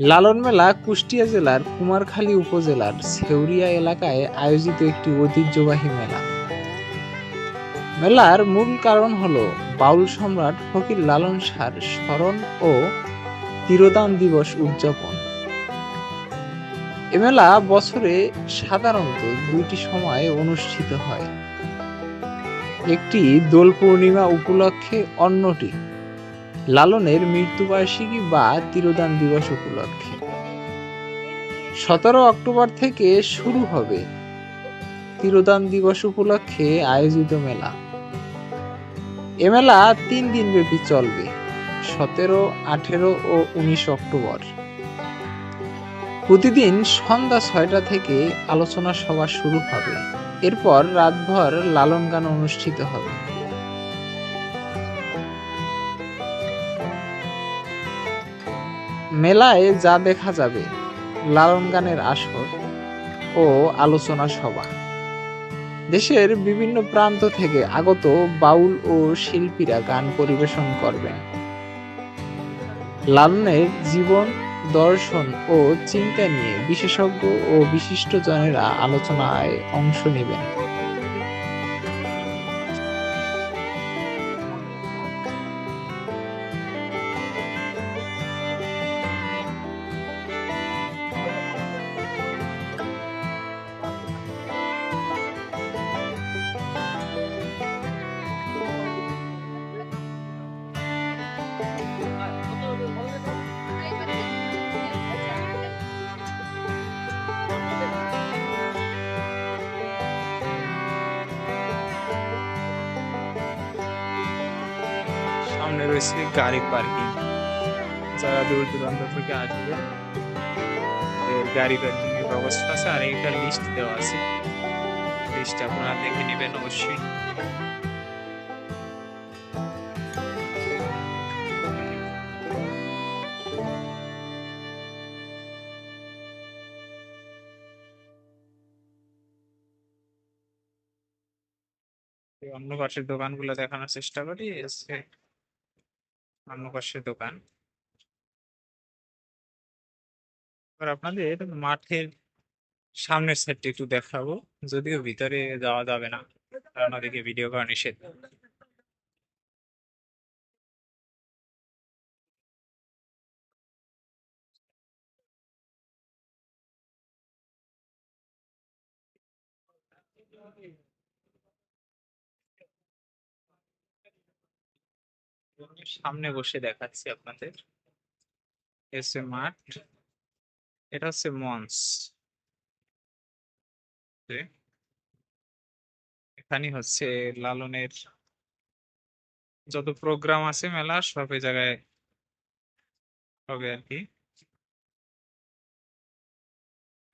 লালন মেলা কুষ্টিয়া জেলার কুমারখালী উপজেলার ছেউরিয়া এলাকায় আয়োজিত একটি ঐতিহ্যবাহী মেলা। মেলার মূল কারণ হল বাউল সম্রাট ফকির লালন শাহর স্মরণ ও তিরোদান দিবস উদযাপন। এ মেলা বছরে সাধারণত দুইটি সময়ে অনুষ্ঠিত হয়। একটি দোল পূর্ণিমা উপলক্ষে, অন্যটি লালনের মৃত্যুবার্ষিকী বা তিরোদান দিবস উপলক্ষে। সতেরো অক্টোবর থেকে শুরু হবে তিরোদান দিবস উপলক্ষে আয়োজিত মেলা। এ মেলা তিন দিন ব্যাপী চলবে, সতেরো, আঠেরো ও উনিশ অক্টোবর। প্রতিদিন সন্ধ্যা ছয়টা থেকে আলোচনা সভা শুরু হবে। এরপর রাতভর লালন গান অনুষ্ঠিত হবে। মেলায় যা দেখা যাবে, লালন গানের আসর ও আলোচনা সভা। দেশের বিভিন্ন প্রান্ত থেকে আগত বাউল ও শিল্পীরা গান পরিবেশন করবেন। লালনের জীবন, দর্শন ও চিন্তা নিয়ে বিশেষজ্ঞ ও বিশিষ্ট জনেরা আলোচনায় অংশ নেবেন। রয়েছে গাড়ি পার্কিং। যারা দূর দূরান্ত থেকে আসবে গাড়ি পার্কিং এর ব্যবস্থা আছে আর একটা লিস্ট দেওয়া আছে। লিস্ট আপনারা দেখে নেবেন অবশ্যই। অন্য পাশের দোকানগুলো দেখানোর চেষ্টা করি অন্য দোকান। এবার আপনাদের মাঠের সামনের সাইডটা একটু দেখাবো, যদিও ভিতরে যাওয়া যাবে না, কারণ ওদিকে ভিডিও করা নিষেধ। সামনে বসে দেখাচ্ছি আপনাদের। এসে মাঠ এটা হচ্ছে মঞ্চ এখানে হচ্ছে লালনের যত প্রোগ্রাম আছে, মেলা, সব এই জায়গায় হবে আর কি।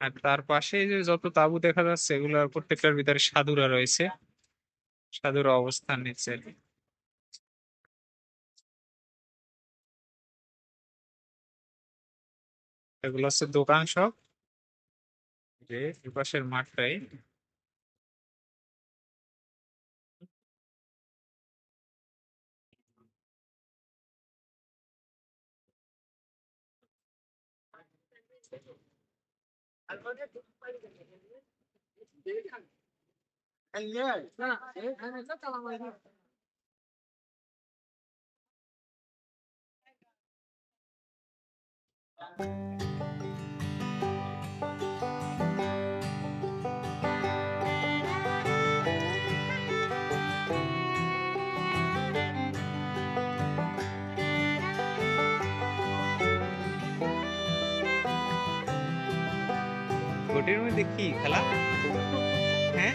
আর তার পাশে যে যত তাঁবু দেখা যাচ্ছে, এগুলোর প্রত্যেকটার ভিতরে সাধুরা রয়েছে। সাধুরা অবস্থান নিচ্ছে এগুলো হচ্ছে দোকান সব। যে দুপাশের মাঠটাই। छोटे रूम देखी खेला। हैं?